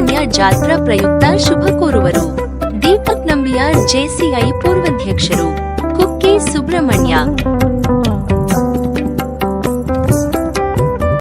ಸುಬ್ರಹ್ಮಣ್ಯ ಜಾತ್ರಾ ಪ್ರಯುಕ್ತ ಶುಭ ಕೋರುವರು. ದೀಪಕ್ ನಂಬಿಯ ಜೆಸಿಐ ಪೂರ್ವಾಧ್ಯಕ್ಷರು ಕುಕ್ಕೆ ಸುಬ್ರಹ್ಮಣ್ಯ.